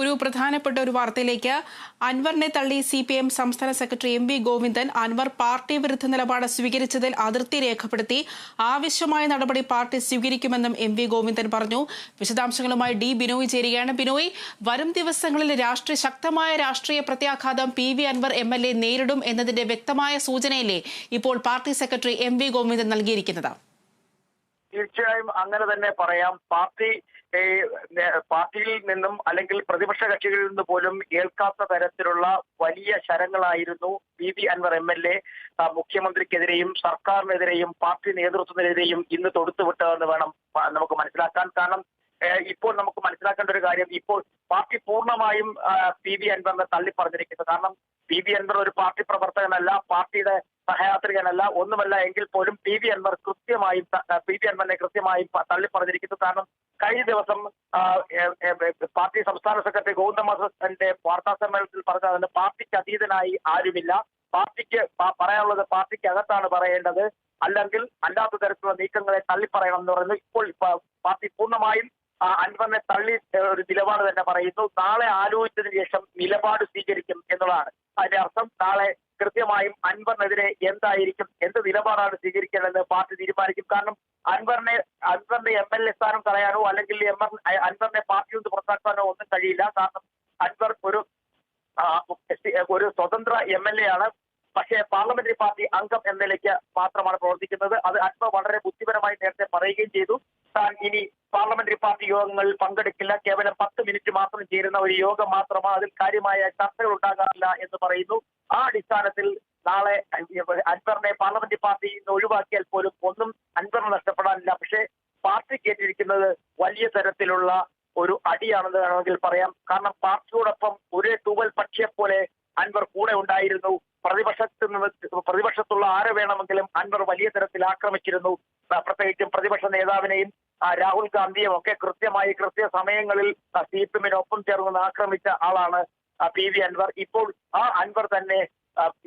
ഒരു പ്രധാനപ്പെട്ട ഒരു വാർത്തയിലേക്ക്. അൻവറിനെ തള്ളി സി പി എം സംസ്ഥാന secretary M V Govindan Anvar party വിരുദ്ധ നിലപാട് സ്വീകരിച്ചതിൽ അതിർത്തി രേഖപ്പെടുത്തി ആവശ്യമായ നടപടി പാർട്ടി സ്വീകരിക്കുമെന്നും എം വി ഗോവിന്ദൻ പറഞ്ഞു. വിശദാംശങ്ങളുമായി ഡി ബിനോയ് ചേരുകയാണ്. ബിനോയ് വരും ദിവസങ്ങളിൽ രാഷ്ട്രീയ ശക്തമായ രാഷ്ട്രീയ പ്രത്യാഘാതം P V Anvar M L A നേരിടും എന്നതിന്റെ വ്യക്തമായ സൂചനയല്ലേ ഇപ്പോൾ party secretary M V Govindan നൽകിയിരിക്കുന്നത്? തീർച്ചയായും അങ്ങനെ തന്നെ പറയാം. പാർട്ടി പാർട്ടിയിൽ നിന്നും അല്ലെങ്കിൽ പ്രതിപക്ഷ കക്ഷികളിൽ നിന്ന് പോലും ഏൽക്കാത്ത തരത്തിലുള്ള വലിയ ശരങ്ങളായിരുന്നു P V Anvar M L A മുഖ്യമന്ത്രിക്കെതിരെയും സർക്കാരിനെതിരെയും പാർട്ടി നേതൃത്വത്തിനെതിരെയും ഇന്ന് തൊടുത്തുവിട്ടതെന്ന് വേണം നമുക്ക് മനസ്സിലാക്കാൻ. കാരണം ഇപ്പോൾ നമുക്ക് മനസ്സിലാക്കേണ്ട ഒരു കാര്യം ഇപ്പോൾ പാർട്ടി പൂർണമായും പി വി അൻവറിനെ തള്ളിപ്പറഞ്ഞിരിക്കുന്നത് കാരണം പി വി അൻവർ ഒരു പാർട്ടി പ്രവർത്തകനല്ല. പാർട്ടിയുടെ സഹയാത്രികനല്ല ഒന്നുമല്ല എങ്കിൽ പോലും പി വി അൻവർ കൃത്യമായും പി വി അൻവറിനെ കൃത്യമായും തള്ളിപ്പറഞ്ഞിരിക്കുന്നു. കാരണം കഴിഞ്ഞ ദിവസം പാർട്ടി സംസ്ഥാന സെക്രട്ടറി ഗോവിന്ദമാസന്റെ വാർത്താ സമ്മേളനത്തിൽ പറഞ്ഞത് പാർട്ടിക്ക് അതീതനായി ആരുമില്ല. പാർട്ടിക്ക് പറയാനുള്ളത് പാർട്ടിക്ക് അകത്താണ് പറയേണ്ടത്. അല്ലെങ്കിൽ അല്ലാത്ത തരത്തിലുള്ള നീക്കങ്ങളെ തള്ളിപ്പറയണം എന്ന് പറയുന്നു. ഇപ്പോൾ പാർട്ടി പൂർണമായും അൻവറിനെ തള്ളി ഒരു നിലപാട് തന്നെ പറയുന്നു. നാളെ ആലോചിച്ചതിന് ശേഷം നിലപാട് സ്വീകരിക്കും എന്നുള്ളതാണ്. അതിന്റെ അർത്ഥം നാളെ കൃത്യമായും അൻവറിനെതിരെ എന്തായിരിക്കും എന്ത് നിലപാടാണ് സ്വീകരിക്കേണ്ടതെന്ന് പാർട്ടി തീരുമാനിക്കും. കാരണം അൻവറിനെ അൻവറിന്റെ എം എൽ എ സ്ഥാനം കളയാനോ അല്ലെങ്കിൽ എം അൻവറിനെ പാർട്ടിയിൽ നിന്ന് പുറത്താക്കാനോ ഒന്നും കഴിയില്ല. കാരണം അൻവർ ഒരു ഒരു സ്വതന്ത്ര എം എൽ എ ആണ്. പക്ഷേ പാർലമെന്ററി പാർട്ടി അംഗം എന്ന നിലയ്ക്ക് മാത്രമാണ് പ്രവർത്തിക്കുന്നത്. അത് അൻവർ വളരെ ബുദ്ധിപരമായി നേരത്തെ പറയുകയും ചെയ്തു. താൻ ഇനി പാർലമെന്ററി പാർട്ടി യോഗങ്ങൾ പങ്കെടുക്കില്ല. കേവലം പത്ത് മിനിറ്റ് മാത്രം ചേരുന്ന ഒരു യോഗം മാത്രമാണ് അതിൽ കാര്യമായ ചർച്ചകൾ ഉണ്ടാകാറില്ല എന്ന് പറയുന്നു. ആ അടിസ്ഥാനത്തിൽ നാളെ അൻവറിനെ പാർലമെന്ററി പാർട്ടിയിൽ നിന്ന് ഒഴിവാക്കിയാൽ പോലും ഒന്നും അൻവറിന് നഷ്ടപ്പെടാനില്ല. പക്ഷേ പാർട്ടി കേട്ടിരിക്കുന്നത് വലിയ തരത്തിലുള്ള ഒരു അടിയാണെന്ന് വേണമെങ്കിൽ പറയാം. കാരണം പാർട്ടിയോടൊപ്പം ഒരേ തൂവൽ പക്ഷിയെ പോലെ അൻവർ കൂടെ ഉണ്ടായിരുന്നു. പ്രതിപക്ഷത്ത് നിന്ന് പ്രതിപക്ഷത്തുള്ള ആരെ വേണമെങ്കിലും അൻവർ വലിയ തരത്തിൽ ആക്രമിച്ചിരുന്നു. പ്രത്യേകിച്ചും പ്രതിപക്ഷ നേതാവിനെയും രാഹുൽ ഗാന്ധിയും ഒക്കെ കൃത്യമായി കൃത്യ സമയങ്ങളിൽ സി പി എമ്മിനൊപ്പം ചേർന്ന് ആക്രമിച്ച ആളാണ് പി വി അൻവർ. ഇപ്പോൾ ആ അൻവർ തന്നെ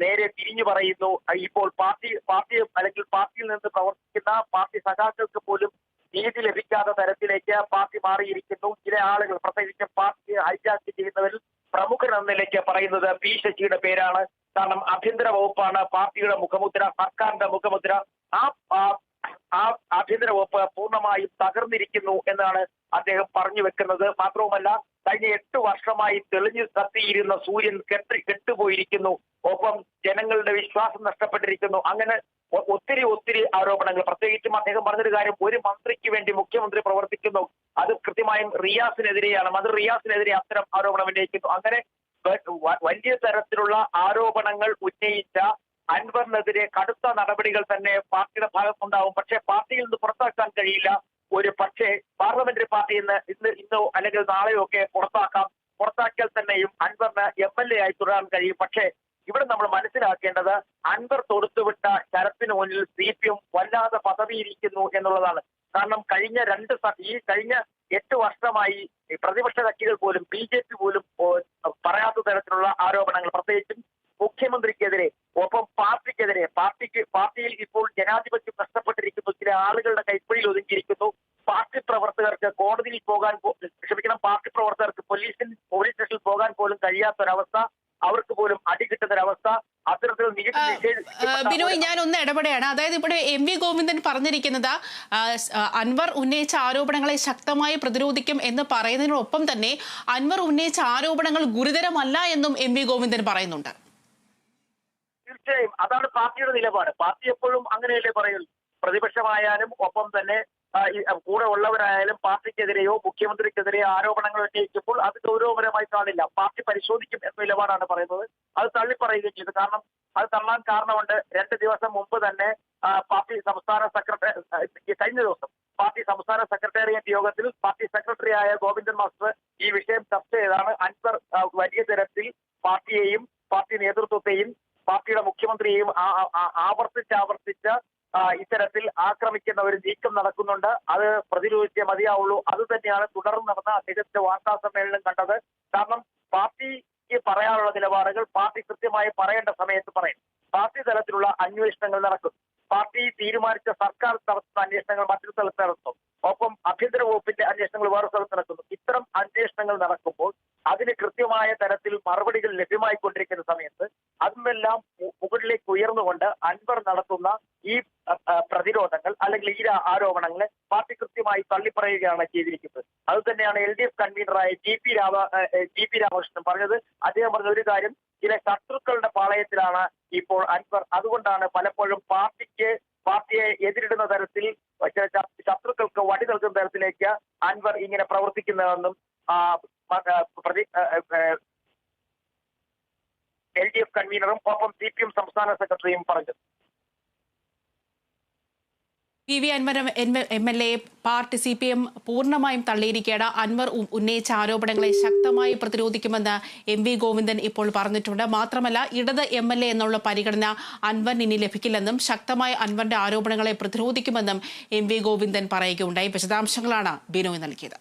നേരെ തിരിഞ്ഞു പറയുന്നു ഇപ്പോൾ പാർട്ടി പാർട്ടി അല്ലെങ്കിൽ പാർട്ടിയിൽ നിന്ന് പ്രവർത്തിക്കുന്ന പാർട്ടി സഖാക്കൾക്ക് പോലും നീതി ലഭിക്കാത്ത തരത്തിലേക്ക് പാർട്ടി മാറിയിരിക്കുന്നു. ചില ആളുകൾ പ്രത്യേകിച്ച് പാർട്ടി ഹൈജാക്ക് ചെയ്യുന്നവരിൽ പ്രമുഖൻ എന്ന നിലയ്ക്ക് പറയുന്നത് പി ശശിയുടെ പേരാണ്. കാരണം ആഭ്യന്തര വകുപ്പാണ് പാർട്ടിയുടെ മുഖമുദ്ര സർക്കാരിന്റെ മുഖമുദ്ര. ആ ആ- ആഭ്യന്തര വകുപ്പ് പൂർണമായും തകർന്നിരിക്കുന്നു എന്നാണ് അദ്ദേഹം പറഞ്ഞു വെക്കുന്നത്. മാത്രവുമല്ല കഴിഞ്ഞ എട്ട് വർഷമായി തെളിഞ്ഞു കത്തിയിരുന്ന സൂര്യൻ കെട്ടി കെട്ടുപോയിരിക്കുന്നു. ഒപ്പം ജനങ്ങളുടെ വിശ്വാസം നഷ്ടപ്പെട്ടിരിക്കുന്നു. അങ്ങനെ ഒത്തിരി ഒത്തിരി ആരോപണങ്ങൾ. പ്രത്യേകിച്ചും അദ്ദേഹം പറഞ്ഞൊരു കാര്യം ഒരു മന്ത്രിക്ക് വേണ്ടി മുഖ്യമന്ത്രി പ്രവർത്തിക്കുന്നു. അത് കൃത്യമായും റിയാസിനെതിരെയാണ്. മന്ത്രി റിയാസിനെതിരെ അത്തരം ആരോപണം ഉന്നയിക്കുന്നു. അങ്ങനെ വലിയ തരത്തിലുള്ള ആരോപണങ്ങൾ ഉന്നയിച്ച അൻവറിനെതിരെ കടുത്ത നടപടികൾ തന്നെ പാർട്ടിയുടെ ഭാഗത്തുണ്ടാവും. പക്ഷേ പാർട്ടിയിൽ നിന്ന് പുറത്താക്കാൻ കഴിയില്ല. ഒരു പക്ഷേ പാർലമെന്ററി പാർട്ടി ഇന്ന് ഇന്ന് ഇന്നോ അല്ലെങ്കിൽ നാളെയോ ഒക്കെ പുറത്താക്കാം. പുറത്താക്കിയാൽ തന്നെയും അൻവറിന് എം എൽ എ ആയി തുടരാൻ കഴിയും. പക്ഷേ ഇവിടെ നമ്മൾ മനസ്സിലാക്കേണ്ടത് അൻവർ തൊടുത്തുവിട്ട ശരത്തിന് മുന്നിൽ സി പി എം വല്ലാതെ പദവിയിരിക്കുന്നു എന്നുള്ളതാണ്. കാരണം കഴിഞ്ഞ രണ്ട് ഈ കഴിഞ്ഞ എട്ട് വർഷമായി പ്രതിപക്ഷ കക്ഷികൾ പോലും ബി ജെ പി പോലും പറയാത്ത തരത്തിലുള്ള ആരോപണങ്ങൾ. പ്രത്യേകിച്ചും മുഖ്യമന്ത്രിക്കെതിരെ പാർട്ടിയിൽ ഇപ്പോൾ ജനാധിപത്യം നഷ്ടപ്പെട്ടിരിക്കുന്നു. ചില ആളുകളുടെ കൈപ്പിടിയിൽ ഒതുങ്ങിയിരിക്കുന്നു. പാർട്ടി പ്രവർത്തകർക്ക് കോടതിയിൽ പോകാൻ ക്ഷമിക്കണം പാർട്ടി പ്രവർത്തകർക്ക് പോലീസിൽ പോലീസ് സ്റ്റേഷനിൽ പോകാൻ പോലും കഴിയാത്ത കഴിയാത്തൊരവസ്ഥ അവർക്ക് പോലും അടി കിട്ടുന്ന ഒരവസ്ഥ ബിനോയ് ഞാൻ ഒന്ന് ഇടപെടുകയാണ്. അതായത് ഇവിടെ എം വി ഗോവിന്ദൻ പറഞ്ഞിരിക്കുന്നത് അൻവർ ഉന്നയിച്ച ആരോപണങ്ങളെ ശക്തമായി പ്രതിരോധിക്കും എന്ന് പറയുന്നതിനൊപ്പം തന്നെ അൻവർ ഉന്നയിച്ച ആരോപണങ്ങൾ ഗുരുതരമല്ല എന്നും എം വി ഗോവിന്ദൻ പറയുന്നുണ്ട്. തീർച്ചയായും അതാണ് പാർട്ടിയുടെ നിലപാട്. പാർട്ടി എപ്പോഴും അങ്ങനെയല്ലേ പറയുള്ളൂ പ്രതിപക്ഷമായാലും ഒപ്പം തന്നെ കൂടെ ഉള്ളവരായാലും പാർട്ടിക്കെതിരെയോ മുഖ്യമന്ത്രിക്കെതിരെയോ ആരോപണങ്ങൾ ഉന്നയിക്കുമ്പോൾ അത് ഗൗരവപരമായി കാണില്ല. പാർട്ടി പരിശോധിക്കും എന്ന നിലപാടാണ് പറയുന്നത്. അത് തള്ളിപ്പറയുകയും ചെയ്തു. കാരണം അത് തള്ളാൻ കാരണമുണ്ട്. രണ്ട് ദിവസം മുമ്പ് തന്നെ പാർട്ടി സംസ്ഥാന സെക്രട്ടറി കഴിഞ്ഞ ദിവസം പാർട്ടി സംസ്ഥാന സെക്രട്ടേറിയറ്റ് യോഗത്തിൽ പാർട്ടി സെക്രട്ടറിയായ ഗോവിന്ദൻ മാസ്റ്റർ ഈ വിഷയം ചർച്ച ചെയ്താണ്. അൻസർ വലിയ തരത്തിൽ പാർട്ടിയെയും പാർട്ടി നേതൃത്വത്തെയും പാർട്ടിയുടെ മുഖ്യമന്ത്രിയെയും ആവർത്തിച്ച് ആവർത്തിച്ച് ഇത്തരത്തിൽ ആക്രമിക്കുന്ന ഒരു നീക്കം നടക്കുന്നുണ്ട്. അത് പ്രതിരോധിച്ചേ മതിയാവുള്ളൂ. അത് തന്നെയാണ് തുടർന്ന് നടന്ന അദ്ദേഹത്തിന്റെ വാർത്താ സമ്മേളനം കണ്ടത്. കാരണം പാർട്ടിക്ക് പറയാനുള്ള നിലപാടുകൾ പാർട്ടി കൃത്യമായി പറയേണ്ട സമയത്ത് പറയും. പാർട്ടി തലത്തിലുള്ള അന്വേഷണങ്ങൾ നടക്കും. പാർട്ടി തീരുമാനിച്ച സർക്കാർ നടത്തുന്ന അന്വേഷണങ്ങൾ മറ്റൊരു സ്ഥലത്ത് നടത്തും. ഒപ്പം ആഭ്യന്തര വകുപ്പിന്റെ അന്വേഷണങ്ങൾ വേറെ സ്ഥലത്ത് നടക്കുന്നു. ഇത്തരം അന്വേഷണങ്ങൾ നടക്കുമ്പോൾ അതിന് കൃത്യമായ തരത്തിൽ മറുപടികൾ ലഭ്യമായിക്കൊണ്ടിരിക്കുന്ന സമയത്ത് അതിനെല്ലാം മു- മുകളിലേക്ക് ഉയർന്നുകൊണ്ട് അൻവർ നടത്തുന്ന ഈ പ്രതിരോധങ്ങൾ അല്ലെങ്കിൽ ഈ ആരോപണങ്ങൾ പാർട്ടി കൃത്യമായി തള്ളിപ്പറയുകയാണ് ചെയ്തിരിക്കുന്നത്. അത് തന്നെയാണ് L D F കൺവീനറായ G P Rama G P Ramakrishnan പറഞ്ഞത്. അദ്ദേഹം പറഞ്ഞ ഒരു കാര്യം ചില ശത്രുക്കളുടെ പാളയത്തിലാണ് ഇപ്പോൾ അൻവർ. അതുകൊണ്ടാണ് പലപ്പോഴും പാർട്ടിക്ക് പാർട്ടിയെ എതിരിടുന്ന തരത്തിൽ ശത്രുക്കൾക്ക് വടി നൽകുന്ന തരത്തിലേക്ക് അൻവർ ഇങ്ങനെ പ്രവർത്തിക്കുന്നതെന്നും എൽ ഡി എഫ് കൺവീനറും ഒപ്പം സി പി എം സംസ്ഥാന സെക്രട്ടറിയും പറഞ്ഞു. P V Anvar M L A party C P M പൂർണമായും തള്ളിയിരിക്കുകയാണ് അൻവർ ഉന്നയിച്ച ആരോപണങ്ങളെ ശക്തമായി പ്രതിരോധിക്കുമെന്ന് എം വി ഗോവിന്ദൻ ഇപ്പോൾ പറഞ്ഞിട്ടുണ്ട്. മാത്രമല്ല ഇടത് എം എൽ എ എന്നുള്ള പരിഗണന അൻവറിന് ഇനി ലഭിക്കില്ലെന്നും ശക്തമായ അൻവറിന്റെ ആരോപണങ്ങളെ പ്രതിരോധിക്കുമെന്നും എം വി ഗോവിന്ദൻ പറയുകയുണ്ടായി. വിശദാംശങ്ങളാണ് ബിനോയ് നൽകിയത്.